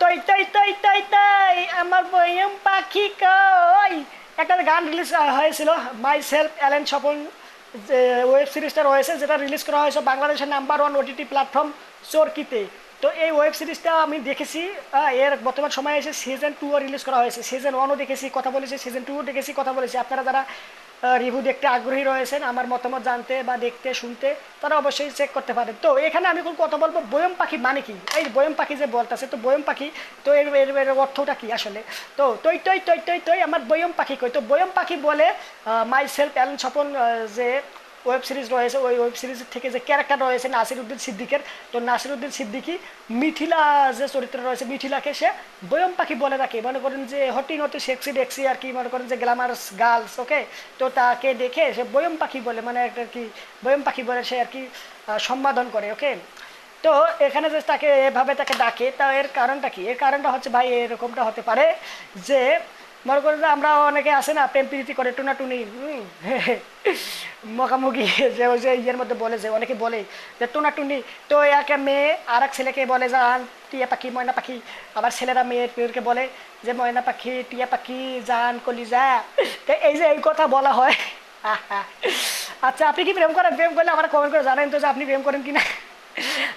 তৈ তৈ তৈ তৈ তৈ, আমার বইম পাখি কই। একটা গান রিলিজ হয়েছিল মাই সেলফ অ্যালেন স্বপন যে ওয়েব সিরিজটা রয়েছে, যেটা রিলিজ করা হয়েছে বাংলাদেশের নাম্বার ওয়ান ওটিটি প্ল্যাটফর্ম চরকিতে। তো এই ওয়েব সিরিজটা আমি দেখেছি এর বর্তমান সময়ে এসে সিজন টুও রিলিজ করা হয়েছে। সিজন ওয়ানও দেখেছি, কথা বলেছি সিজন টুও দেখেছি, কথা বলেছি। আপনারা যারা রিভিউ দেখতে আগ্রহী রয়েছেন আমার মতামত জানতে বা দেখতে, শুনতে, তারা অবশ্যই চেক করতে পারে তো এখানে আমি কোন কথা বলব, বয়ম পাখি মানে কি? এই বয়ম পাখি যে বলতেছে, তো বয়ম পাখি, তো এর এর এর অর্থটা কি আসলে? তো তৈ তৈ তৈ তৈ তৈ আমার বয়ম পাখি কই? তো বয়ম পাখি বলে মাই সেলফ অ্যালেন সপন যে ওয়েব সিরিজ রয়েছে ওই ওয়েব সিরিজ থেকে যে ক্যারেক্টার রয়েছে নাসির উদ্দিন সিদ্দিকের তো নাসির উদ্দিন সিদ্দিকি মিথিলা যে চরিত্র রয়েছে মিথিলাকে সে বয়ম পাখি বলে রাখে মনে করেন যে হটি নটি সেক্সি ডেক্সি আর কি মনে করেন যে গ্ল্যামারাস গার্লস ওকে তো তাকে দেখে সে বয়ম পাখি বলে মানে একটা কি বয়ম পাখি বলে সে আর কি আহ, সম্বোধন করে ওকে তো এখানে যে তাকে এভাবে তাকে ডাকে তা এর কারণটা কি? এর কারণটা হচ্ছে ভাই এরকমটা হতে পারে যে মনে করেন আমরা অনেকে আছে না প্রেম প্রীতি করে টুনাটুনি হুম, মুখামুখি যে ওই যে ইয়ের মধ্যে বলে যে অনেকে বলে যে টুনাটুনি তো একে মেয়ে আর এক ছেলেকে বলে যে টিয়া পাখি ময়না পাখি। আবার ছেলেরা মেয়েরকে বলে যে ময়না পাখি টিয়া পাখি জান কলিজা। তো এই যে এই কথা বলা হয়। আচ্ছা আপনি কি প্রেম করেন? প্রেম করলে আমার কমেন্ট করে জানেন তো যে আপনি প্রেম করেন কি না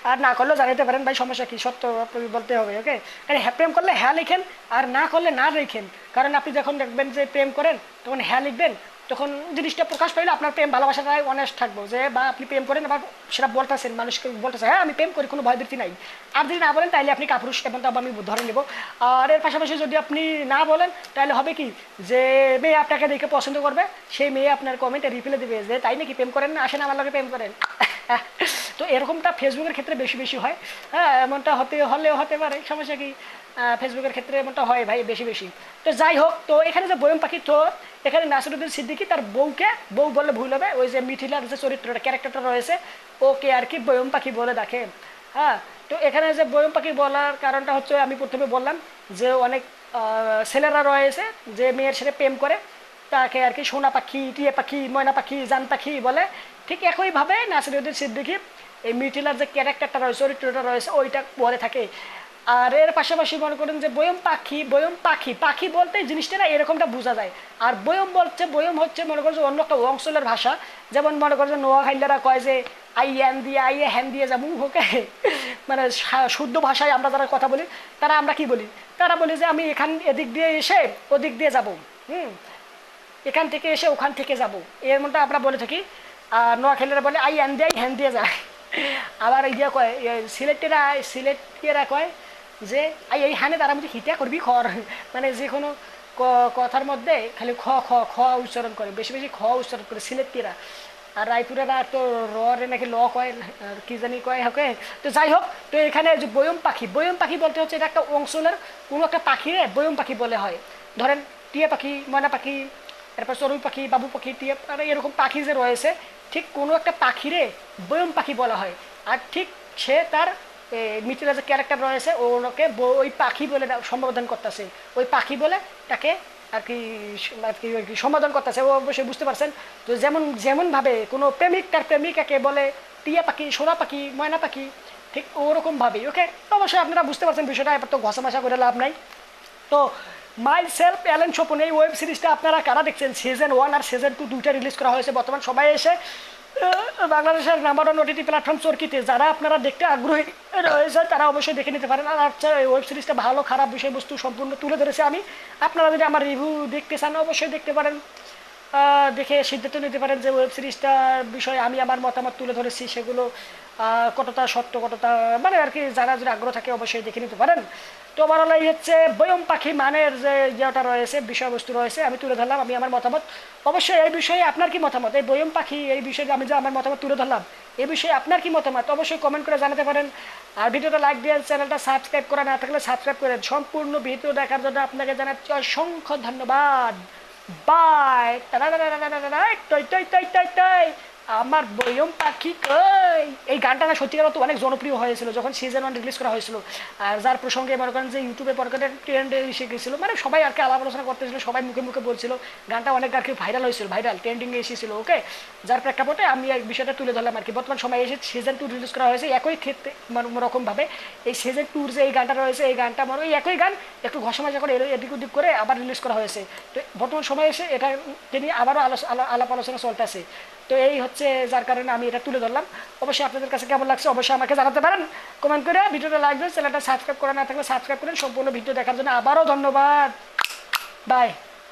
আর না করলেও জানাতে পারেন, ভাই, সমস্যা কি? সত্য বলতে হবে ওকে আরে হ্যাঁ প্রেম করলে হ্যাঁ লিখেন, আর না করলে না লিখেন। কারণ আপনি যখন দেখবেন যে প্রেম করেন, তখন হ্যাঁ লিখবেন, তখন জিনিসটা প্রকাশ পাইলে আপনার প্রেম, ভালোবাসাটাই অনেস্ট থাকব যে, বা, আপনি প্রেম করেন, আবার সেটা বলতেছেন, মানুষকে বলতেছে হ্যাঁ আমি প্রেম করি, কোনো ভয় ভয়বৃত্তি নাই। আর যদি না বলেন তাহলে আপনি কাপুরুষ, এবং তবে আমি ধরে নেব। আর এর পাশাপাশি যদি আপনি না বলেন তাহলে হবে কি? যে, মেয়ে আপনাকে দেখে পছন্দ করবে, সেই মেয়ে আপনার কমেন্টে রিপ্লে দেবে যে, তাই নাকি প্রেম করেন না? আসেন আমার লগে প্রেম করেন। তো এরকমটা ফেসবুকের ক্ষেত্রে বেশি বেশি হয়। হ্যাঁ এমনটা হতে, হলেও হতে পারে। সমস্যা কি? ফেসবুকের ক্ষেত্রে এমনটা হয় ভাই, বেশি বেশি। তো যাই হোক, তো এখানে যে বয়ম পাখি তো, এখানে নাসিরুদ্দিন সিদ্দিকি তার বউকে, বউ বললে ভুল হবে, ওই যে মিথিলার যে চরিত্রটা, ক্যারেক্টারটা রয়েছে, ওকে আর কি বয়ম পাখি বলে দেখে হ্যাঁ তো এখানে যে বয়ম পাখি বলার কারণটা হচ্ছে, আমি প্রথমে বললাম যে অনেক ছেলেরা রয়েছে, যে মেয়ের সাথে প্রেম করে, তাকে আর কি সোনা পাখি, টিয়া পাখি, ময়না পাখি, জান পাখি বলে। ঠিক একইভাবে নাসিরুদ্দিন সিদ্দিকি এই মিথিলার যে ক্যারেক্টারটা রয়েছে চরিত্রটা রয়েছে, ওইটা বলে থাকে। আর এর পাশাপাশি মনে করেন যে বয়ম পাখি বয়ম পাখি পাখি বলতে জিনিসটা না এরকমটা বোঝা যায়। আর বয়ম বলছে, বয়ম হচ্ছে মনে করেন যে অন্য একটা অঞ্চলের ভাষা। যেমন মনে করেন যে নোয়াখাইলারা কয় যে, আই হ্যান দিয়ে, আই এ হ্যান দিয়ে যাব ওকে? মানে শুদ্ধ ভাষায় আমরা যারা কথা বলি, তারা আমরা কি বলি? তারা বলি যে, আমি এখান, এদিক দিয়ে এসে ওদিক দিয়ে যাব হুম? এখান থেকে এসে ওখান থেকে যাব। এর মধ্যে আমরা বলে থাকি আর নোয়াখালীরা বলে, আই হ্যান দিয়ে, আই হ্যান দিয়ে যায় আবার ইয়ে কয় সিলেটেরা সিলেটিয়ারা কয় যে এই হানে তারা মধ্যে হিতা করবি খর মানে যে কোনো কথার মধ্যে খালি খ খ খ উচ্চারণ করে, বেশি বেশি খ উচ্চারণ করে, সিলেটিয়ারা। আর রায়পুরেরা তো রে নাকি ল কয় কি জানি কয় ওকে তো যাই হোক, তো এখানে যে বয়ম পাখি বয়ম পাখি বলতে হচ্ছে এটা একটা অঞ্চলের কোনো একটা পাখিরে বয়ম পাখি বলে হয়। ধরেন, টিয়া পাখি, ময়না পাখি এরপর চড়ুই পাখি, বাবু পাখি, টিয়া আর এরকম পাখি যে রয়েছে, ঠিক কোনো একটা পাখিরে বয়ম পাখি বলা হয়। আর ঠিক সে তার মিটিরা যে ক্যারেক্টার রয়েছে ব- ওই পাখি বলে সম্বোধন করতেছে। ওই পাখি বলে তাকে আর কি আর কি সম্বোধন করতেছে। ও অবশ্যই বুঝতে পারছেন। তো যেমন, যেমনভাবে কোনো প্রেমিক, তার প্রেমিকাকে বলে টিয়া পাখি, সোনা পাখি, ময়না পাখি, ঠিক ওরকম ভাবেই ওকে? অবশ্যই আপনারা বুঝতে পারছেন বিষয়টা, এবার তো ঘষামাশা করে লাভ নাই। তো মাই সেলফ অ্যালেন স্বপন এই ওয়েব সিরিজটা আপনারা কারা দেখছেন? সিজন ওয়ান আর সিজন টু দুইটা রিলিজ করা হয়েছে। বর্তমান সবাই এসে বাংলাদেশের নাম্বার ওয়ান ওটিটি প্ল্যাটফর্ম চরকিতে যারা আপনারা দেখতে আগ্রহী রয়েছেন, তারা অবশ্যই দেখে নিতে পারেন। আর আচ্ছা এই ওয়েব সিরিজটা ভালো, খারাপ বিষয়বস্তু সম্পূর্ণ তুলে ধরেছে আমি। আপনারা যদি আমার রিভিউ দেখতে চান, অবশ্যই দেখতে পারেন। দেখে সিদ্ধান্ত নিতে পারেন যে ওয়েব সিরিজটার বিষয়ে আমি আমার মতামত তুলে ধরেছি, সেগুলো কতটা সত্য, কতটা মানে আর কি যারা যদি আগ্রহ থাকে অবশ্যই দেখে নিতে পারেন। তো আমার এই হচ্ছে বয়ম পাখি মানের যে ইয়েটা রয়েছে, বিষয়বস্তু রয়েছে, আমি তুলে ধরলাম, আমি আমার মতামত। অবশ্যই এই বিষয়ে আপনার কি মতামত? এই বয়ম পাখি, এই বিষয়ে আমি যে আমার মতামত তুলে ধরলাম এই বিষয়ে আপনার কি মতামত? অবশ্যই কমেন্ট করে জানাতে পারেন। আর ভিডিওটা লাইক দিয়ে চ্যানেলটা সাবস্ক্রাইব করা না থাকলে সাবস্ক্রাইব করেন সম্পূর্ণ ভিডিও দেখার জন্য আপনাকে জানাচ্ছি অসংখ্য ধন্যবাদ। বাই আমার বয়ম পাখি কই? এই গানটা না সত্যিকার তো অনেক জনপ্রিয় হয়েছিল, যখন সিজন ওয়ান রিলিজ করা হয়েছিল। আর যার প্রসঙ্গে মনে করেন যে ইউটিউবে পরে ট্রেন্ডে এসে গেছিল মানে সবাই আর কি আলাপ আলোচনা করতেছিল, সবাই মুখে মুখে বলছিল। গানটা অনেক আর কি ভাইরাল হয়েছিল ভাইরাল ট্রেন্ডিংয়ে এসেছিল ওকে যার প্রেক্ষাপটে আমি এই বিষয়টা তুলে ধরলাম আর কি। বর্তমান সময়ে এসে সিজন টু রিলিজ করা হয়েছে, একই ক্ষেত্রে রকমভাবে এই সিজন টুর যে এই গানটা রয়েছে, এই গানটা মানে ওই একই গান একটু ঘষা মাজা করে এদিক ওদিক করে আবার রিলিজ করা হয়েছে। তো বর্তমান সময়ে এসে এটা তিনি আবারও আলাপ আলোচনা চলতেছে। তো এই হচ্ছে যার কারণে আমি এটা তুলে ধরলাম। অবশ্যই আপনাদের কাছে কেমন লাগছে অবশ্যই আমাকে জানাতে পারেন কমেন্ট করে ভিডিওটা দেবেন চ্যানেলটা সাবস্ক্রাইব করা না থাকলে সাবস্ক্রাইব করেন সম্পূর্ণ ভিডিও দেখার জন্য আবারও ধন্যবাদ। বাই